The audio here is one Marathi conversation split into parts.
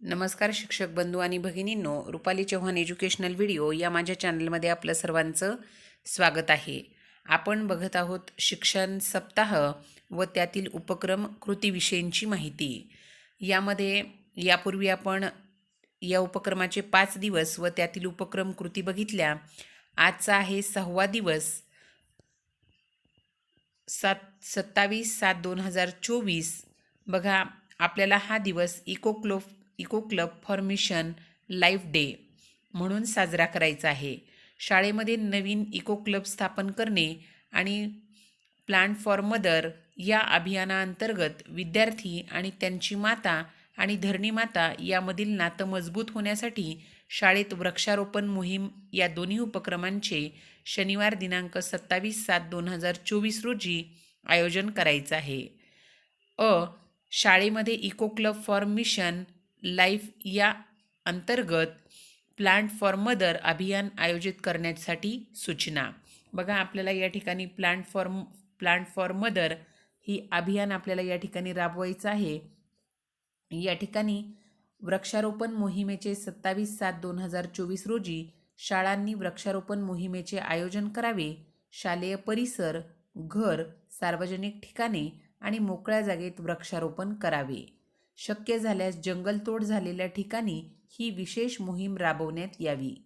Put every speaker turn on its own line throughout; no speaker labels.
नमस्कार शिक्षक बंधू आणि भगिनींनो रुपाली चव्हाण एज्युकेशनल व्हिडिओ या माझ्या चॅनलमध्ये आपलं सर्वांचं स्वागत आहे. आपण बघत आहोत शिक्षण सप्ताह व त्यातील उपक्रम कृतीविषयींची माहिती. यामध्ये यापूर्वी आपण या उपक्रमाचे पाच दिवस व त्यातील उपक्रम कृती बघितल्या. आजचा आहे सहावा दिवस. सात सत्तावीस सात दोन हजार चोवीस. बघा आपल्याला हा दिवस eco eco club for mission life day म्हणून साजरा करायचा आहे. शाळेमध्ये नवीन इको क्लब स्थापन करणे आणि प्लांट फॉर मदर या अभियानाअंतर्गत विद्यार्थी आणि त्यांची माता आणि धरणी माता यामधील नातं मजबूत होण्यासाठी शाळेत वृक्षारोपण मोहीम या दोन्ही उपक्रमांचे शनिवार दिनांक सत्तावीस सात दोन हजार चोवीस रोजी आयोजन करायचं आहे. अ. शाळेमध्ये eco club for mission life या अंतर्गत प्लांट फॉर मदर अभियान आयोजित करण्यासाठी सूचना. बघा आपल्याला या ठिकाणी plant for plant for mother ही अभियान आपल्याला या ठिकाणी राबवायचं आहे. या ठिकाणी वृक्षारोपण मोहिमेचे सत्तावीस सात दोन हजार चोवीस रोजी शाळांनी वृक्षारोपण मोहिमेचे आयोजन करावे. शालेय परिसर घर सार्वजनिक ठिकाणे आणि मोकळ्या जागेत वृक्षारोपण करावे. शक्य झाल्यास जंगलतोड झालेल्या ठिकाणी ही विशेष मोहीम राबवण्यात यावी.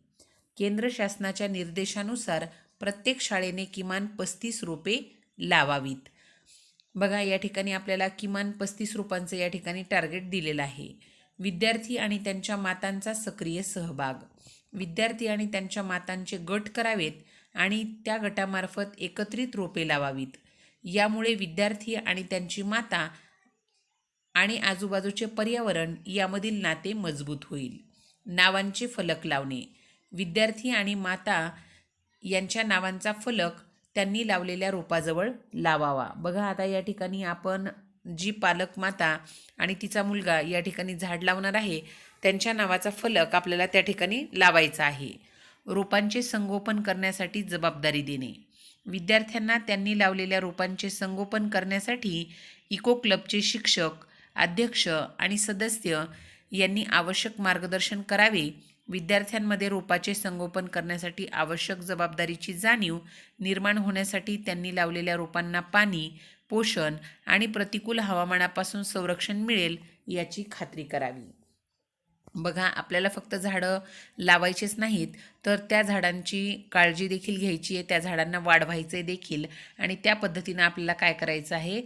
केंद्र शासनाच्या निर्देशानुसार प्रत्येक शाळेने किमान पस्तीस रोपे लावावीत. बघा या ठिकाणी आपल्याला किमान पस्तीस रोपांचं या ठिकाणी टार्गेट दिलेलं आहे. विद्यार्थी आणि त्यांच्या मातांचा सक्रिय सहभाग. विद्यार्थी आणि त्यांच्या मातांचे गट करावेत आणि त्या गटामार्फत एकत्रित रोपे लावावीत. यामुळे विद्यार्थी आणि त्यांची माता आणि आजूबाजूचे पर्यावरण यामधील नाते मजबूत होईल. नावांचे फलक लावणे. विद्यार्थी आणि माता यांच्या नावांचा फलक त्यांनी लावलेल्या रोपाजवळ लावावा. बघा आता या ठिकाणी आपण जी पालक माता आणि तिचा मुलगा या ठिकाणी झाड लावणार आहे त्यांच्या नावाचा फलक आपल्याला त्या ठिकाणी लावायचा आहे. रोपांचे संगोपन करण्यासाठी जबाबदारी देणे. विद्यार्थ्यांना त्यांनी लावलेल्या रोपांचे संगोपन करण्यासाठी इको क्लबचे शिक्षक अध्यक्ष आणि सदस्य यांनी आवश्यक मार्गदर्शन करावे. विद्यार्थ्यांमध्ये रोपाचे संगोपन करण्यासाठी आवश्यक जबाबदारीची जाणीव निर्माण होण्यासाठी त्यांनी लावलेल्या रोपांना पाणी पोषण आणि प्रतिकूल हवामानापासून संरक्षण मिळेल याची खात्री करावी. बघा आपल्याला फक्त झाडं लावायचेच नाहीत तर त्या झाडांची काळजी देखील घ्यायची आहे. त्या झाडांना वाढवायचे देखील. आणि त्या पद्धतीनं आपल्याला काय करायचं आहे?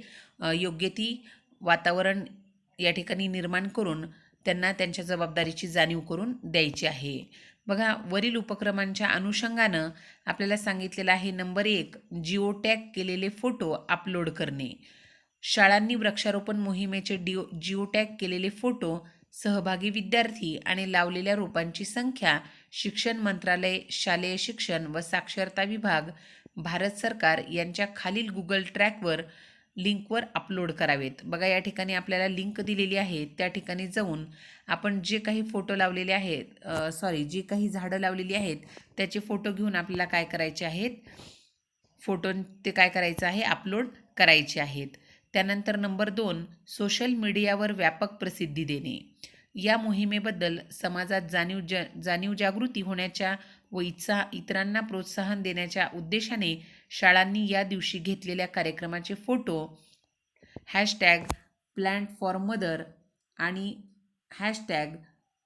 योग्य ती वातावरण या ठिकाणी निर्माण करून त्यांना त्यांच्या जबाबदारीची जाणीव करून द्यायची आहे. बघा वरील उपक्रमांच्या अनुषंगानं आपल्याला सांगितलेलं आहे नंबर एक जिओ टॅग केलेले फोटो अपलोड करणे. शाळांनी वृक्षारोपण मोहिमेचे डिओ जिओ टॅग केलेले फोटो सहभागी विद्यार्थी आणि लावलेल्या रोपांची संख्या शिक्षण मंत्रालय शालेय शिक्षण व साक्षरता विभाग भारत सरकार यांच्या खालील गुगल ट्रॅकवर लिंकवर अपलोड करावेत. बघा या ठिकाणी आपल्याला लिंक दिलेली आहे. त्या ठिकाणी जाऊन आपण जे काही फोटो लावलेले आहेत सॉरी जे काही झाडं लावलेली आहेत त्याचे फोटो घेऊन आपल्याला काय करायचे आहेत? फोटो ते काय करायचं आहे? अपलोड करायचे आहेत. त्यानंतर नंबर दोन सोशल मीडियावर व्यापक प्रसिद्धी देणे. या मोहिमेबद्दल समाजात जाणीव ज जाणीव जागृती होण्याच्या व इच्छा इतरांना प्रोत्साहन देण्याच्या उद्देशाने शाळांनी या दिवशी घेतलेल्या कार्यक्रमाचे photo hashtag plant for mother आणि हॅशटॅग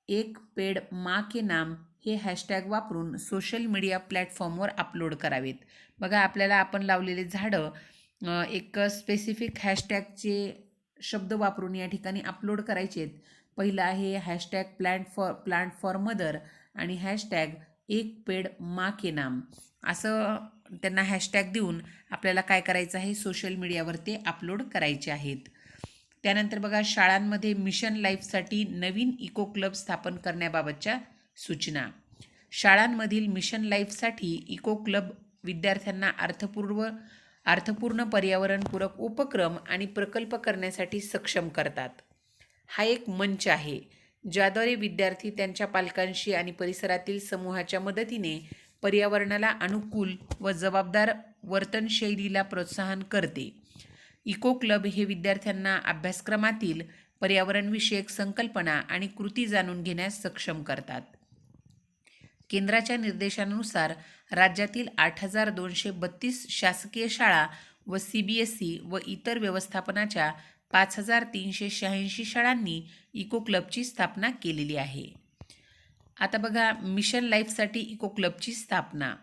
एक पेड मा के नाम हे हॅशटॅग वापरून सोशल मीडिया प्लॅटफॉर्मवर अपलोड करावेत. बघा आपल्याला आपण लावलेले झाडं एक स्पेसिफिक हॅशटॅगचे शब्द वापरून या ठिकाणी अपलोड करायचे आहेत पहिलं आहे hashtag plant for plant for mother आणि हॅशटॅग एक पेड मा के नाम. असं त्यांना हॅशटॅग देऊन आपल्याला काय करायचं आहे? सोशल मीडियावर ते अपलोड करायचे आहेत. त्यानंतर बघा शाळांमध्ये मिशन लाईफसाठी नवीन इको क्लब स्थापन करण्याबाबतच्या सूचना. शाळांमधील मिशन लाईफसाठी इको क्लब विद्यार्थ्यांना अर्थपूर्व अर्थपूर्ण पर्यावरणपूरक उपक्रम आणि प्रकल्प करण्यासाठी सक्षम करतात. हा एक मंच आहे ज्याद्वारे विद्यार्थी त्यांच्या पालकांशी आणि परिसरातील समूहाच्या मदतीने पर्यावरणाला अनुकूल व जबाबदार वर्तनशैलीला प्रोत्साहन करते. इको क्लब हे विद्यार्थ्यांना अभ्यासक्रमातील पर्यावरणविषयक संकल्पना आणि कृती जाणून घेण्यास सक्षम करतात. केंद्राच्या निर्देशानुसार राज्यातील आठ हजार दोनशे बत्तीस शासकीय शाळा व सी बी एस ई व इतर व्यवस्थापनाच्या पाच हजार तीनशे शहाऐंशी शाळांनी इको क्लबची स्थापना केलेली आहे. आता बघा मिशन लाईफसाठी इको क्लबची स्थापना.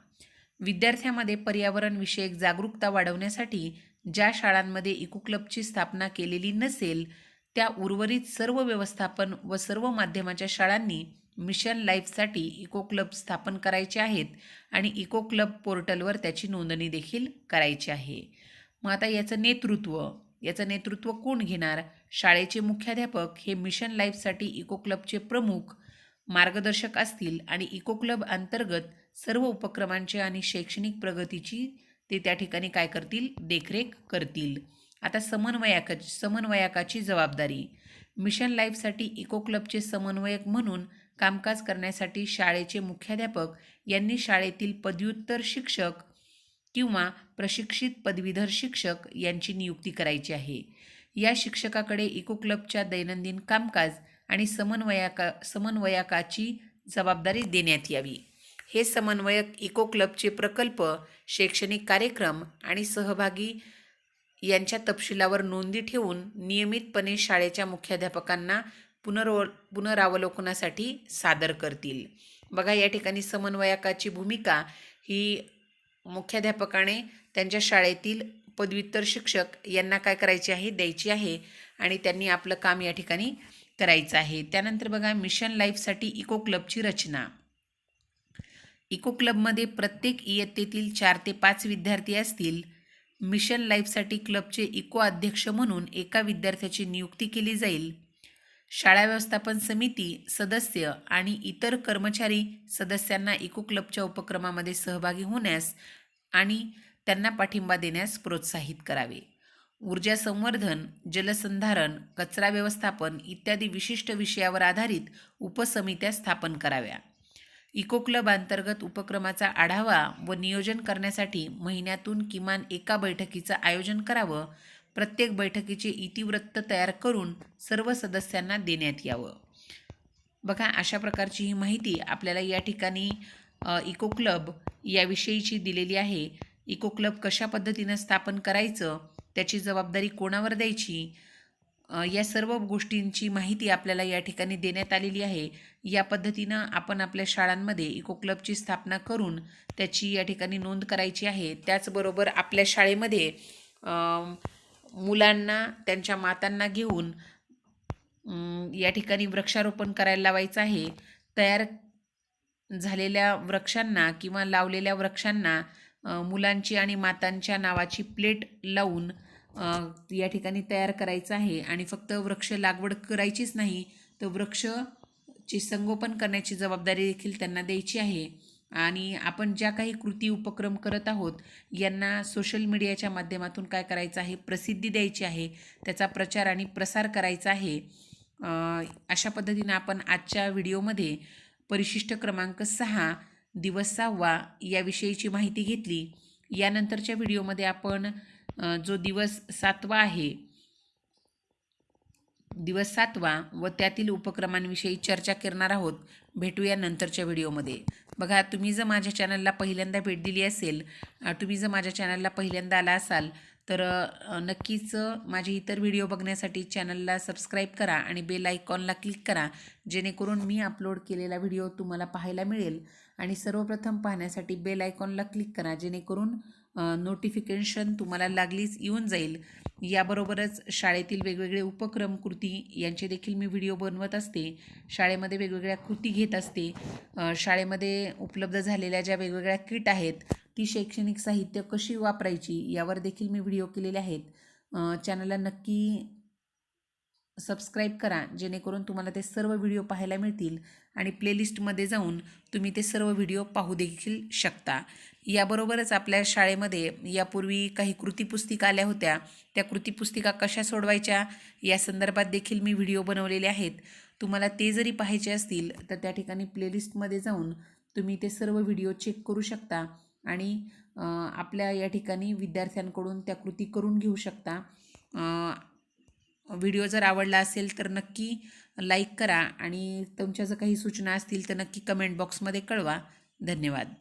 विद्यार्थ्यांमध्ये पर्यावरणविषयक जागरूकता वाढवण्यासाठी ज्या शाळांमध्ये इको क्लबची स्थापना केलेली नसेल त्या उर्वरित सर्व व्यवस्थापन व सर्व माध्यमाच्या शाळांनी मिशन लाईफसाठी इको क्लब स्थापन करायचे आहेत आणि इको क्लब पोर्टलवर त्याची नोंदणी देखील करायची आहे. मग आता याचं नेतृत्व. याचं नेतृत्व कोण घेणार? शाळेचे मुख्याध्यापक हे मिशन लाईफसाठी इको क्लबचे प्रमुख मार्गदर्शक असतील आणि इको क्लब अंतर्गत सर्व उपक्रमांचे आणि शैक्षणिक प्रगतीची ते त्या ठिकाणी काय करतील? देखरेख करतील. आता समन्वयाका समन्वयकाची जबाबदारी. मिशन लाईफसाठी इको क्लबचे समन्वयक म्हणून कामकाज करण्यासाठी शाळेचे मुख्याध्यापक यांनी शाळेतील पदव्युत्तर शिक्षक किंवा प्रशिक्षित पदवीधर शिक्षक यांची नियुक्ती करायची आहे. या शिक्षकाकडे इको क्लबच्या दैनंदिन कामकाज आणि समन्वयाका समन्वयकाची जबाबदारी देण्यात यावी. हे समन्वयक इको क्लबचे प्रकल्प शैक्षणिक कार्यक्रम आणि सहभागी यांच्या तपशिलावर नोंदी ठेवून नियमितपणे शाळेच्या मुख्याध्यापकांना पुनर्व पुनरावलोकनासाठी सादर करतील. बघा या ठिकाणी समन्वयकाची भूमिका ही मुख्याध्यापकाने त्यांच्या शाळेतील पदव्युत्तर शिक्षक यांना काय करायचे आहे द्यायची आहे आणि त्यांनी आपलं काम या ठिकाणी करायचं आहे. त्यानंतर बघा मिशन लाईफसाठी इको क्लबची रचना. इको क्लबमध्ये प्रत्येक इयत्तेतील चार ते पाच विद्यार्थी असतील. मिशन लाईफसाठी क्लबचे इको अध्यक्ष म्हणून एका विद्यार्थ्याची नियुक्ती केली जाईल. शाळा व्यवस्थापन समिती सदस्य आणि इतर कर्मचारी सदस्यांना इको क्लबच्या उपक्रमामध्ये सहभागी होण्यास आणि त्यांना पाठिंबा देण्यास प्रोत्साहित करावे. ऊर्जा संवर्धन जलसंधारण कचरा व्यवस्थापन इत्यादी विशिष्ट विषयावर आधारित उपसमित्या स्थापन कराव्या. इको क्लब अंतर्गत उपक्रमाचा आढावा व नियोजन करण्यासाठी महिन्यातून किमान एका बैठकीचं आयोजन करावं. प्रत्येक बैठकीचे इतिवृत्त तयार करून सर्व सदस्यांना देण्यात यावं. बघा अशा प्रकारची ही माहिती आपल्याला या ठिकाणी इको क्लब याविषयीची दिलेली आहे. इको क्लब कशा पद्धतीनं स्थापन करायचं त्याची जबाबदारी कोणावर द्यायची या सर्व गोष्टींची माहिती आपल्याला या ठिकाणी देण्यात आलेली आहे. या पद्धतीनं आपण आपल्या शाळांमध्ये इको क्लबची स्थापना करून त्याची या ठिकाणी नोंद करायची आहे. त्याचबरोबर आपल्या शाळेमध्ये मुलांना त्यांच्या मातांना घेऊन या ठिकाणी वृक्षारोपण करायला लावायचं आहे. तयार झालेल्या वृक्षांना किंवा लावलेल्या वृक्षांना मुलांची आणि मातांच्या नावाची प्लेट लावून या ठिकाणी तयार करायचं आहे. आणि फक्त वृक्ष लागवड करायचीच नाही तर वृक्षचे संगोपन करण्याची जबाबदारी देखील त्यांना द्यायची आहे. आणि आपण ज्या काही कृती उपक्रम करत आहोत यांना सोशल मीडियाच्या माध्यमातून काय करायचं आहे? प्रसिद्धी द्यायची आहे त्याचा प्रचार आणि प्रसार करायचा आहे अशा पद्धतीनं आपण आजच्या व्हिडिओमध्ये परिशिष्ट क्रमांक सहा दिवस सहावा याविषयीची माहिती घेतली. यानंतरच्या व्हिडिओमध्ये आपण जो दिवस सातवा आहे दिवस सातवा व त्यातील उपक्रमांविषयी चर्चा करणार आहोत. भेटूया नंतरच्या व्हिडिओमध्ये. बघा तुम्ही जर माझ्या चॅनलला पहिल्यांदा भेट दिली असेल तुम्ही जर माझ्या चॅनलला पहिल्यांदा आला असाल तर नक्कीच माझे इतर व्हिडिओ बघण्यासाठी चॅनलला सबस्क्राईब करा आणि बेल आयकॉनला क्लिक करा जेणेकरून मी अपलोड केलेला व्हिडिओ तुम्हाला पाहायला मिळेल. आणि सर्वप्रथम पाहण्यासाठी बेल आयकॉनला क्लिक करा जेणेकरून नोटिफिकेशन तुम्हाला लागलीच येऊन जाईल. याबरोबरच शाळेतील वेगवेगळे उपक्रम कृती यांचे देखील मी व्हिडिओ बनवत असते. शाळेमध्ये वेगवेगळ्या कृती घेत असते. शाळेमध्ये उपलब्ध झालेल्या ज्या वेगवेगळ्या किट आहेत ती शैक्षणिक साहित्य कशी वापरायची यावर देखील मी व्हिडिओ केलेले आहेत. चॅनलला नक्की सबस्क्राईब करा जेणेकरून तुम्हाला ते सर्व व्हिडिओ पाहायला मिळतील आणि प्लेलिस्टमध्ये जाऊन तुम्ही ते सर्व व्हिडिओ पाहू देखील शकता. याबरोबरच आपल्या शाळेमध्ये यापूर्वी काही कृतीपुस्तिका आल्या होत्या. त्या कृतीपुस्तिका कशा सोडवायच्या या संदर्भात देखील मी व्हिडिओ बनवलेले आहेत. तुम्हाला ते जरी पाहायचे असतील तर त्या ठिकाणी प्लेलिस्टमध्ये जाऊन तुम्ही ते सर्व व्हिडिओ चेक करू शकता आणि आपल्या या ठिकाणी विद्यार्थ्यांकडून त्या कृती करून घेऊ शकता. व्हिडिओ जर आवडला असेल तर नक्की लाईक करा आणि तुमच्या जर काही सूचना असतील तर नक्की कमेंट बॉक्समध्ये कळवा. धन्यवाद.